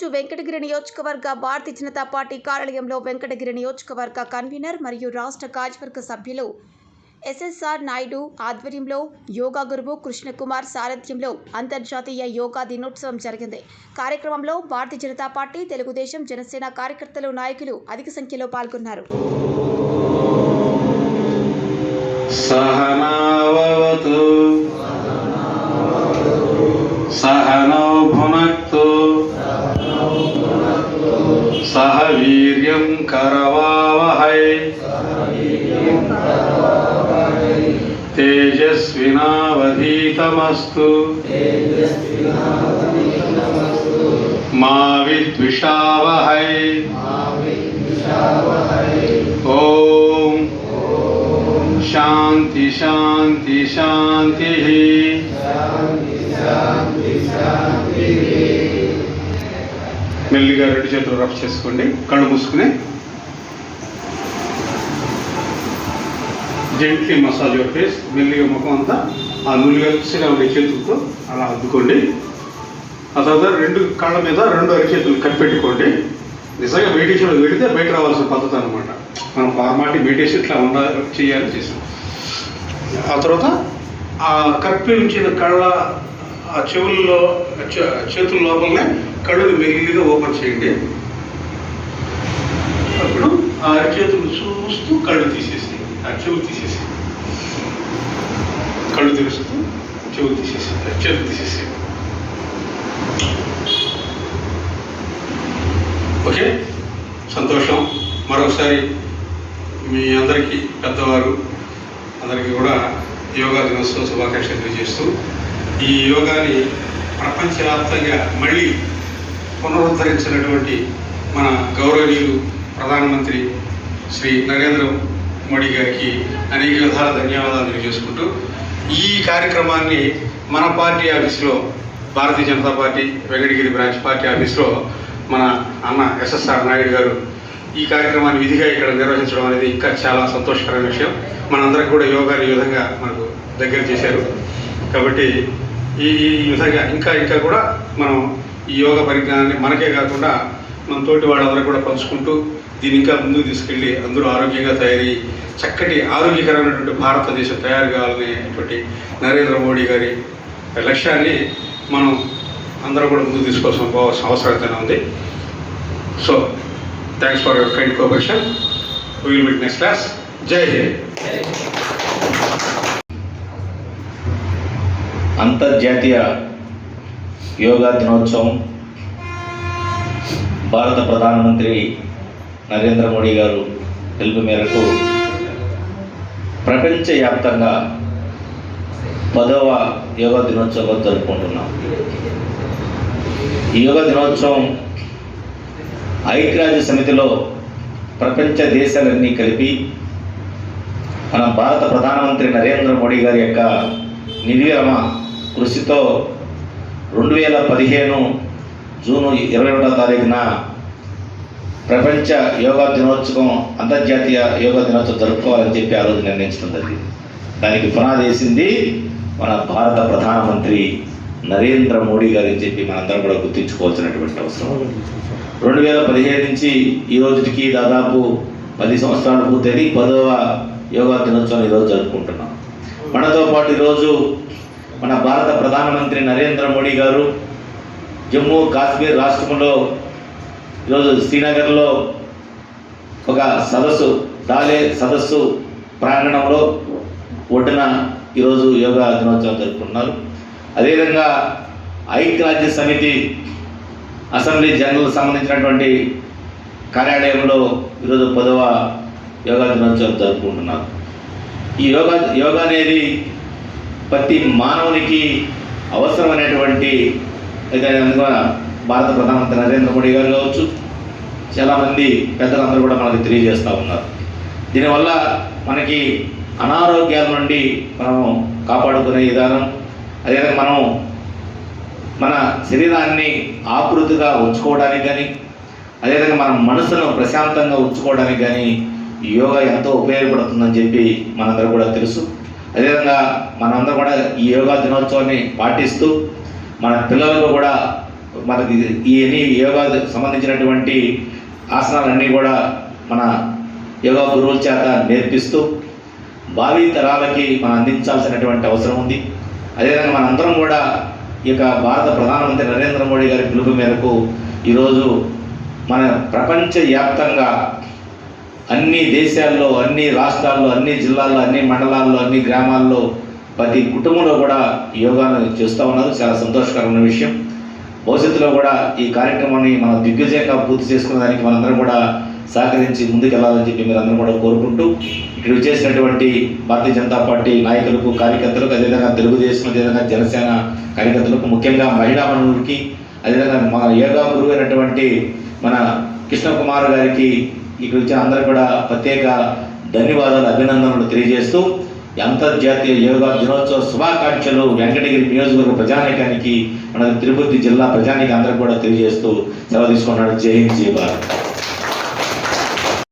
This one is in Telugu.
రోజు వెంకటగిరి నియోజకవర్గ భారతీయ జనతా పార్టీ కార్యాలయంలో వెంకటగిరి నియోజకవర్గ కన్వీనర్ మరియు రాష్ట్ర కార్యవర్గ సభ్యులు ఎస్ఎస్ఆర్ నాయుడు ఆధ్వర్యంలో యోగా గురువు కృష్ణకుమార్ సారథ్యంలో అంతర్జాతీయ యోగా దినోత్సవం జరిగింది. కార్యక్రమంలో భారతీయ జనతా పార్టీ తెలుగుదేశం జనసేన కార్యకర్తలు నాయకులు అధిక సంఖ్యలో పాల్గొన్నారు. తేజస్వినావధీతమస్తు మా విద్విషావహై ఓం శాంతి శాంతి శాంతి మెల్లిగా రెండు చేతులు రఫ్ చేసుకోండి కళ్ళు మూసుకుని జెంట్లీ మసాజ్ యువర్ ఫేస్ మెల్లిగా ముఖం అంతా ఆ నూలుగా కలిసిగా ఉండే చేతులతో అలా అద్దుకోండి. ఆ తర్వాత రెండు కాళ్ళ మీద రెండు అరిచేతులు కనిపెట్టుకోండి నిజంగా మెడిటేషన్లో పెడితే బయట రావాల్సిన పద్ధతి అనమాట మనం ఫార్మాలిటీ మెడిటేషన్ ఇట్లా ఉండ చేయాలి చేసాం. ఆ తర్వాత ఆ కప్పి ఉంచిన కళ్ళ ఆ చెవుల్లో చేతుల లోపలనే కళ్ళు మెల్లిగా ఓపెన్ చేయండి. అప్పుడు ఆ అరిచేతులు చూస్తూ కళ్ళు తీసేసి ఆ తీసేసి. కళ్ళు తెరుస్తూ చెవులు తీసేసి చెవి తీసేసి. ఓకే? సంతోషం. మరొకసారి మీ అందరికీ పెద్దవారు అందరికీ కూడా యోగా దినోత్సవ శుభాకాంక్షలు తెలియజేస్తూ ఈ యోగాని ప్రపంచవ్యాప్తంగా మళ్ళీ పునరుద్ధరించినటువంటి మన గౌరవనీయులు ప్రధానమంత్రి శ్రీ నరేంద్ర మోడీ గారికి అనేక విధాల ధన్యవాదాలు తెలియజేసుకుంటూ ఈ కార్యక్రమాన్ని మన పార్టీ ఆఫీసులో Bharatiya Janata Party Venkatagiri branch party ఆఫీస్లో మన అన్న ఎస్ఎస్ఆర్ నాయుడు గారు ఈ కార్యక్రమాన్ని విధిగా ఇక్కడ నిర్వహించడం అనేది ఇంకా చాలా సంతోషకరమైన విషయం. మనందరికి కూడా యోగాని ఈ విధంగా మనకు దగ్గర చేశారు. కాబట్టి ఈ ఈ విధంగా ఇంకా ఇంకా కూడా మనం ఈ యోగ పరిజ్ఞానాన్ని మనకే కాకుండా మన తోటి వాళ్ళందరూ కూడా పంచుకుంటూ దీన్ని ఇంకా ముందుకు తీసుకెళ్ళి అందరూ ఆరోగ్యంగా తయారై చక్కటి ఆరోగ్యకరమైనటువంటి భారతదేశం తయారు కావాలనేటువంటి నరేంద్ర మోడీ గారి లక్ష్యాన్ని మనం అందరూ కూడా ముందుకు తీసుకోవాల్సిన పోవాల్సిన అవసరం ఉంది. So thanks for your kind cooperation will meet next class Jai Hind అంతర్జాతీయ యోగా దినోత్సవం. భారత ప్రధానమంత్రి నరేంద్ర మోడీ గారు పిలుపు మేరకు ప్రపంచవ్యాప్తంగా పదవ యోగా దినోత్సవం జరుపుకుంటున్నాం. ఈ యోగా దినోత్సవం ఐక్యరాజ్య సమితిలో ప్రపంచ దేశాలన్నీ కలిపి మన భారత ప్రధానమంత్రి నరేంద్ర మోడీ గారి యొక్క నిర్విరమ కృషితో రెండు వేల పదిహేను జూను ఇరవై ఒకటో తారీఖున ప్రపంచ యోగా దినోత్సవం అంతర్జాతీయ యోగా దినోత్సవం జరుపుకోవాలని చెప్పి ఆ రోజు నిర్ణయించడం దానికి పునాది వేసింది మన భారత ప్రధానమంత్రి నరేంద్ర మోడీ గారు అని చెప్పి మనందరం కూడా గుర్తించుకోవాల్సినటువంటి అవసరం. రెండు వేల పదిహేడు నుంచి ఈ రోజుకి దాదాపు పది సంవత్సరాలు పూర్తయి పదవ యోగా దినోత్సవం ఈరోజు జరుపుకుంటున్నాం. మనతో పాటు ఈరోజు మన భారత ప్రధానమంత్రి నరేంద్ర మోడీ గారు జమ్మూ కాశ్మీర్ రాష్ట్రంలో ఈరోజు శ్రీనగర్లో ఒక సదస్సు దాలే సదస్సు ప్రాంగణంలో ఒడ్డున ఈరోజు యోగా దినోత్సవం జరుపుకుంటున్నారు. అదేవిధంగా ఐక్యరాజ్య సమితి అసెంబ్లీ జనరల్ సంబంధించినటువంటి కార్యాలయంలో ఈరోజు పదవ యోగా దినోత్సవం జరుపుకుంటున్నారు. ఈ యోగా యోగా అనేది ప్రతి మానవునికి అవసరమైనటువంటి ఏదైనా భారత ప్రధానమంత్రి నరేంద్ర మోడీ గారు కావచ్చు చాలామంది పెద్దలందరూ కూడా మనకు తెలియజేస్తూ ఉన్నారు. దీనివల్ల మనకి అనారోగ్యాల నుండి మనం కాపాడుకునే విధానం అదేవిధంగా మనం మన శరీరాన్ని ఆకృతిగా ఉంచుకోవడానికి కానీ అదేవిధంగా మన మనసును ప్రశాంతంగా ఉంచుకోవడానికి కానీ యోగా ఎంతో ఉపయోగపడుతుందని చెప్పి మనందరూ కూడా తెలుసు. అదేవిధంగా మనందరూ కూడా ఈ యోగా దినోత్సవాన్ని పాటిస్తూ మన పిల్లలకు కూడా మనకి ఈ యోగా సంబంధించినటువంటి ఆసనాలన్నీ కూడా మన యోగా గురువుల చేత నేర్పిస్తూ భావి తరాలకి మనం అందించాల్సినటువంటి అవసరం ఉంది. అదేవిధంగా మనందరం కూడా ఈ యొక్క భారత ప్రధానమంత్రి నరేంద్ర మోడీ గారి పిలుపు మేరకు ఈరోజు మన ప్రపంచవ్యాప్తంగా అన్ని దేశాల్లో అన్ని రాష్ట్రాల్లో అన్ని జిల్లాల్లో అన్ని మండలాల్లో అన్ని గ్రామాల్లో ప్రతి కుటుంబంలో కూడా యోగాను చేస్తూ ఉన్నారు. చాలా సంతోషకరమైన విషయం. భవిష్యత్తులో కూడా ఈ కార్యక్రమాన్ని మనం దిగ్విజయంగా పూర్తి చేసుకునే దానికి మనందరం కూడా సహకరించి ముందుకు వెళ్ళాలని చెప్పి మీరు అందరం కూడా కోరుకుంటూ ఇక్కడ చేసినటువంటి భారతీయ జనతా పార్టీ నాయకులకు కార్యకర్తలకు అదేవిధంగా తెలుగుదేశం అదేవిధంగా జనసేన కార్యకర్తలకు ముఖ్యంగా మహిళా మనులకి అదేవిధంగా మన యోగా గురువు అయినటువంటి మన కృష్ణ కుమార్ గారికి ఇక్కడ వచ్చిన అందరూ కూడా ప్రత్యేక ధన్యవాదాలు అభినందనలు తెలియజేస్తూ అంతర్జాతీయ యోగా దినోత్సవ శుభాకాంక్షలు వెంకటగిరి నియోజకవర్గ ప్రజానీకానికి మన తిరుపతి జిల్లా ప్రజానికి అందరికి కూడా తెలియజేస్తూ సెలవు తీసుకున్నాడు జై హింద్ జై భారత్.